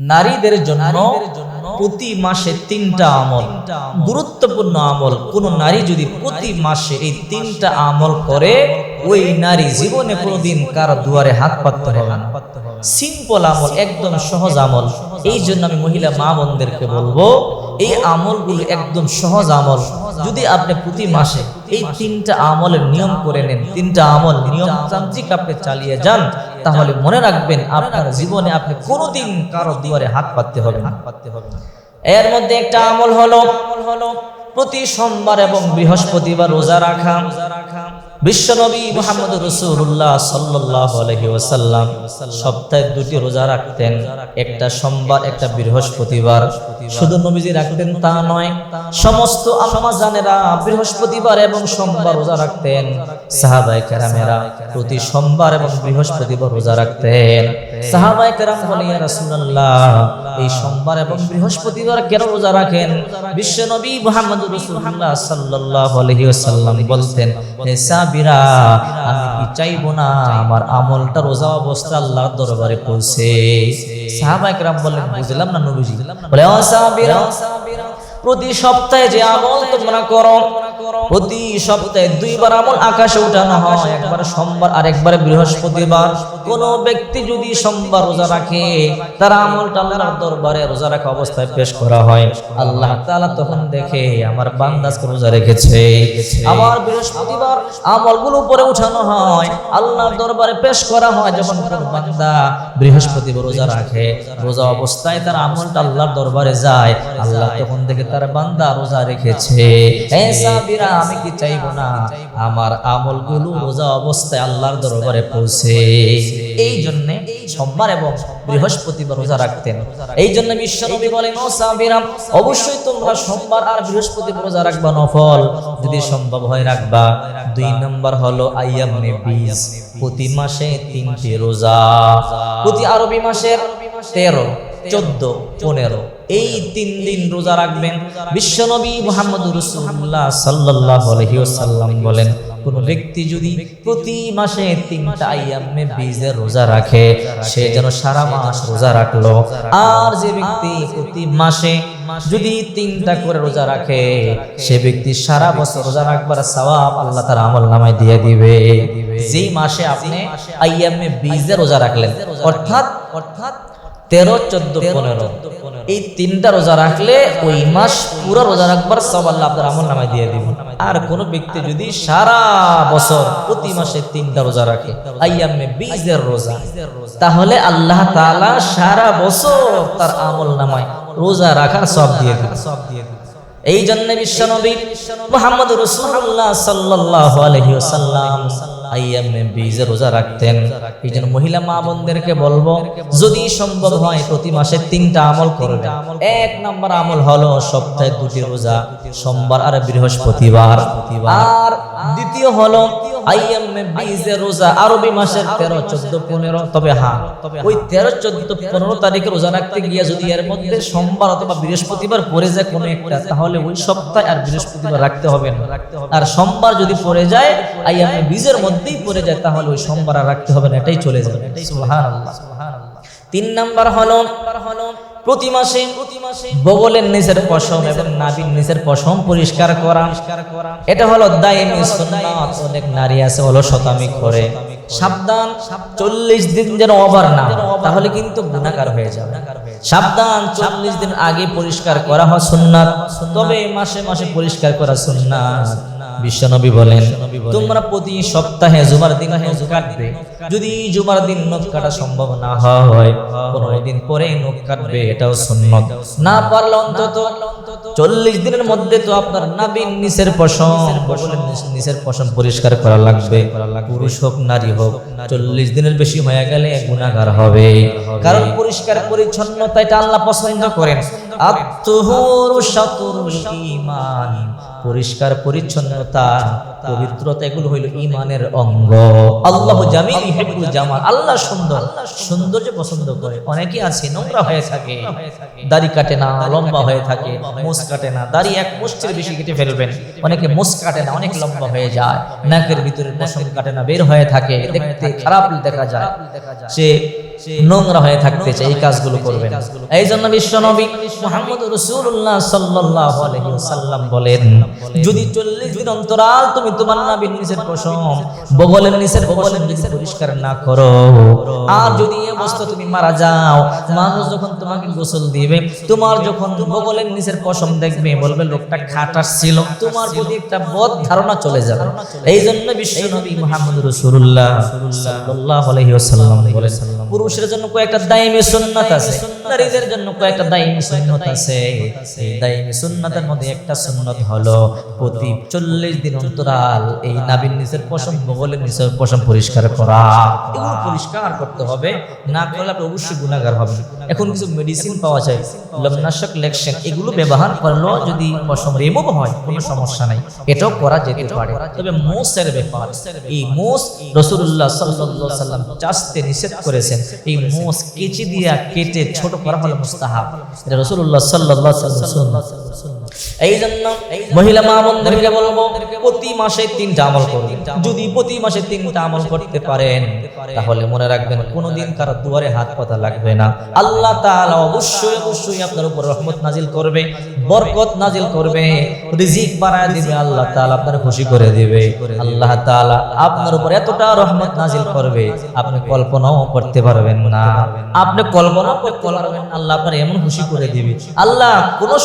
নারীদের জন্য প্রতি মাসে তিনটা আমল। গুরুত্বপূর্ণ আমল। কোন নারী যদি প্রতি মাসে এই তিনটা আমল করে ওই নারী জীবনে কোনোদিন কার দুয়ারে হাত পাততে হবে না। সিম্পল আমল একদম সহজ আমল। এই জন্য আমি মহিলা মা বোনদেরকে বলব এই আমলগুলো একদম সহজ আমল। যদি আপনি প্রতি মাসে এই তিনটা আমলের নিয়ম করে নেন, তিনটা আমল নিয়ম তান্ত্রিক আপনি চালিয়ে যান, তাহলে মনে রাখবেন আপনার জীবনে আপনি কোনোদিন কারও দুয়ারে হাত পাততে হবে হাত পাততে হবে এর মধ্যে একটা আমল হলো হলো, প্রতি সোমবার এবং বৃহস্পতিবার রোজা রাখা। বিশ্বনবী মোহাম্মদ রসুল্লাহ সাল্লাহ ওসাল্লাম সপ্তাহে দুটি রোজা রাখতেন, একটা সোমবার, একটা বৃহস্পতিবার। শুধু নবীজি রাখতেন তা নয়, সমস্ত আম্মা জানেরা বৃহস্পতিবার এবং সোমবার রোজা রাখতেন। সাহাবাই কেরামেরা প্রতি সোমবার এবং বৃহস্পতিবার রোজা রাখতেন। সাহাবাই কেরাম বলে ইয়া রাসূলুল্লাহ এই সোমবার এবং বৃহস্পতিবার কেন রোজা রাখেন? মুহাম্মদ রাসূলুল্লাহ সাল্লাল্লাহু আলাইহি ওয়াসাল্লাম বলতেন, হে সাবিরা আমি কি না? আমার আমলটা রোজা অবস্থা আল্লাহর দরবারে পৌঁছে। কেরাম বললেন, বুঝলাম না নবীজি। বলে, ও সাবিরা প্রতি সপ্তাহে যে আমল তোমরা করো প্রতি সপ্তাহে দুইবার আমল আকাশে উঠানো হয়, একবার সোমবার আর একবার বৃহস্পতিবার। কোন ব্যক্তি যদি সোমবার রোজা রাখে, তার আমলটা আল্লাহর দরবারে রোজা রাখা অবস্থায় পেশ করা হয়। আল্লাহ তাআলা তখন দেখে, আমার বান্দাসকে রোজা রেখেছে। আবার বৃহস্পতিবার আমলগুলো উপরে উঠানো হয়, আল্লাহর দরবারে পেশ করা হয়, যখন কোন বান্দা বৃহস্পতিবার রোজা রাখে, রোজা অবস্থায় তার আমলটা আল্লাহর দরবারে যায়। আল্লাহ তখন দেখে, তার বান্দা রোজা রেখেছে। এ সাবিরা আমি কি চাইব না? আমার আমলগুলো রোজা অবস্থায় আল্লাহর দরবারে পৌঁছে। এই জন্য সোমবার এবং বৃহস্পতিবার রোজা রাখতেন। এই জন্য বিশ্বনবী বলেন, ও সাবিরা অবশ্যই তোমরা সোমবার আর বৃহস্পতিবার রোজা রাখবা নফল। যদি সম্ভব হয় রাখবা। দুই নম্বর হলো আইয়ামে বিশ প্রতি মাসে তিনটি রোজা। প্রতি আরবি মাসের তেরো, চোদ্দ, পনেরো। এই তিন দিন রোজা রাখবেন। বিশ্বনবী মোহাম্মদ রসুল্লাহ সাল্লাহ আলহিউসাল্লাম বলেন, কোন ব্যক্তি যদি প্রতি মাসে তিনটা আইয়ামে রোজা রাখে, সে যেন সারা মাস রোজা রাখল। আর যে ব্যক্তি প্রতি মাসে যদি তিনটা করে রোজা রাখে, সে ব্যক্তি সারা বছর রোজা রাখবার সওয়াব আল্লাহ তার আমল নামায় দিয়ে দিবে। যেই মাসে আপনি আইয়ামে বীজের রোজা রাখলেন অর্থাৎ অর্থাৎ তেরো, চোদ্দ, পনেরো এই তিনটা রোজা রাখলে ওই মাস পুরো রোজা রাখবার সব আল্লাহ আপনার আমল নামায় দিয়ে দিব। আর কোন ব্যক্তি যদি সারা বছর প্রতি মাসে তিনটা রোজা রাখে আইয়ামে বীজের রোজা, তাহলে আল্লাহ তাআলা সারা বছর তার আমল নামায় রোজা রাখার সব দিয়ে দিবে। সব দিয়ে দিবে এই জন্য বিশ্বনবী মোহাম্মদ রসুল্লাহ সাল্লাল্লাহু আলাইহি ওয়াসাল্লাম আইয়ামে বীজে রোজা রাখতেন। এই জন্য মহিলা মা বোনদেরকে বলব, যদি সম্ভব হয় প্রতি মাসে তিনটা আমল করবে এক নম্বর আমল হলো সপ্তাহে দুটি রোজা, সোমবার আর বৃহস্পতিবার। আর দ্বিতীয় হলো হ্যাঁ সোমবার বৃহস্পতিবার যায় তাহলে ওই সপ্তাহে আর বৃহস্পতিবার রাখতে হবে আর সোমবার যদি পড়ে যায়, আইয়ামে বীজের মধ্যেই পড়ে যায়, তাহলে ওই সোমবার আর রাখতে হবে না, এটাই চলে যাবে। তিন নাম্বার হলো মাসে প্রতি মাসে বগলের পশম এবং নাভির পশম পরিষ্কার করা। এটা হলো সুন্নাত, অনেক নারী আছে করে। সাবধান, চল্লিশ দিন যেন ওভার না তাহলে কিন্তু গুণাকার হয়ে যাবে। সাবধান, চল্লিশ দিন আগে পরিষ্কার করা হয় সুন্নাত, তবে মাসে মাসে পরিষ্কার করা সুন্নাত। বিশ্বনবী বলেন তোমরা প্রতি সপ্তাহে জুমার দিন নখ কাটবে। যদি জুমার দিন নখ কাটা সম্ভব না হয় পনেরো দিন পরে নখ কাটবে এটাও সুন্নত। না পারলে অন্তত চল্লিশ দিনের মধ্যে তো আপনার নাবিন নিচের পশম নিচের পশম পরিষ্কার করা লাগবে। পুরুষ হোক নারী হোক চল্লিশ দিনের বেশি হয়ে গেলে গুণাগার হবে। কারণ পরিষ্কার পরিচ্ছন্নতা এটা আল্লাহ পছন্দ করেন। আত্মহুর শাতুরুল ঈমান। পরিষ্কার পরিচ্ছন্নতা পবিত্রতা এগুলো হইল ইমানের অঙ্গ। আল্লাহ জামিল ইহিবুল জামাল আল্লাহ সুন্দর সৌন্দর্য পছন্দ করে। অনেকে আছে নোংরা হয়ে থাকে দাড়ি কাটে না লম্বা হয়ে থাকে মুস কাটে না দাড়ি এক মুষ্টির বেশি কেটে ফেলবেন। অনেকে মুস কাটে না অনেক লম্বা হয়ে যায় নাকের ভিতরে পশম কাটে না বের হয়ে থাকে দেখতে খারাপ দেখা যায়। সে নোংরা হয়ে থাকতে চায় এই কাজগুলো করবেন। এই জন্য বিশ্বনবী মুহাম্মদ রাসূলুল্লাহ সাল্লাল্লাহু আলাইহি ওয়াসাল্লাম বলেন যদি 40 দিন অন্তরাল তুমি তোমার নাবির নিচের পশম বগলের নিচের পশম যদি পরিষ্কার না করো আর যদি এই অবস্থা তুমি মারা যাও মানুষ যখন তোমাকে গোসল দিবে তোমার যখন বগলের নিচের পশম দেখবে বলবে লোকটা খাটাস ছিল তোমার প্রতি একটা বদ ধারণা চলে যাবে। এই জন্য বিশ্ব নবী মুহাম্মদ আলাইহি ওয়াসাল্লাম পুরুষের জন্য কয়েকটা দাইমি সুন্নাত আছে। নারীদের জন্য কয়েকটা দাইমি সুন্নাত আছে। এই দাইমি সুন্নাতের মধ্যে একটা সুন্নাত হলো প্রতি 40 দিন অন্তরাল এই নাভির নিচের পশম বগলের নিচের পশম পরিষ্কার করা। এগুলো পরিষ্কার করতে হবে না করলে আপনি অবশ্যই গুণাগার হবেন। এখন কিছু মেডিসিন পাওয়া যায় লবনাশক লেকশন এগুলো ব্যবহার করলেও যদি পশম রিমুভ হয় কোনো সমস্যা নাই। এটাও করা যেতে পারে। তবে মোসের ব্যাপার এই মোস রসুল্লাহ সাল্লাল্লাহু সাল্লাম চাষতে নিষেধ করেছেন। এই মোস কেচি দিয়া কেটে ছোট করা হলো মুস্তাহাব। এটা রসুল্লাহ সাল্লাম এই জন্য মহিলা মা বলব, প্রতি মাসে তিনটা আমল যদি প্রতি মাসে তিনটা আমল করতে পারেন, তাহলে মনে রাখবেন কোনোদিন কারও দুয়ারে হাত পাতা লাগবে না। আল্লাহ তাআলা অবশ্যই অবশ্যই আপনার উপর রহমত নাজিল করবে, বরকত নাজিল করবে, রিজিক বাড়ায় দিবে, আল্লাহ তাআলা আপনার খুশি করে দিবে। আল্লাহ তাআলা আপনার উপর এতটা রহমত নাজিল করবে, আপনি কল্পনাও করতে পারবেন না। আপনি কল্পনা না, আল্লাহ আপনার এমন খুশি করে দেবে। আল্লাহ কোনো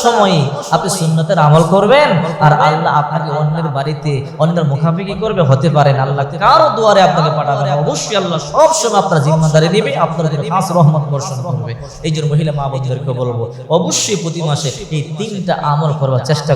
আপনি সুন্নতের আমল করবেন আর আল্লাহ আপনাকে অন্যের বাড়িতে অন্যের মুখাপেক্ষি করবে হতে পারেন আল্লাহ কারও দুয়ারে আপনাকে পাঠাবেন অবশ্যই আল্লাহ সব সময় আপনার জিম্মাদারি নেবে আপনার খাস রহমত বর্ষণ করবে। এই জন্য মহিলা মা বোনদেরকে বলব অবশ্যই প্রতি মাসে এই তিনটা আমল করবার চেষ্টা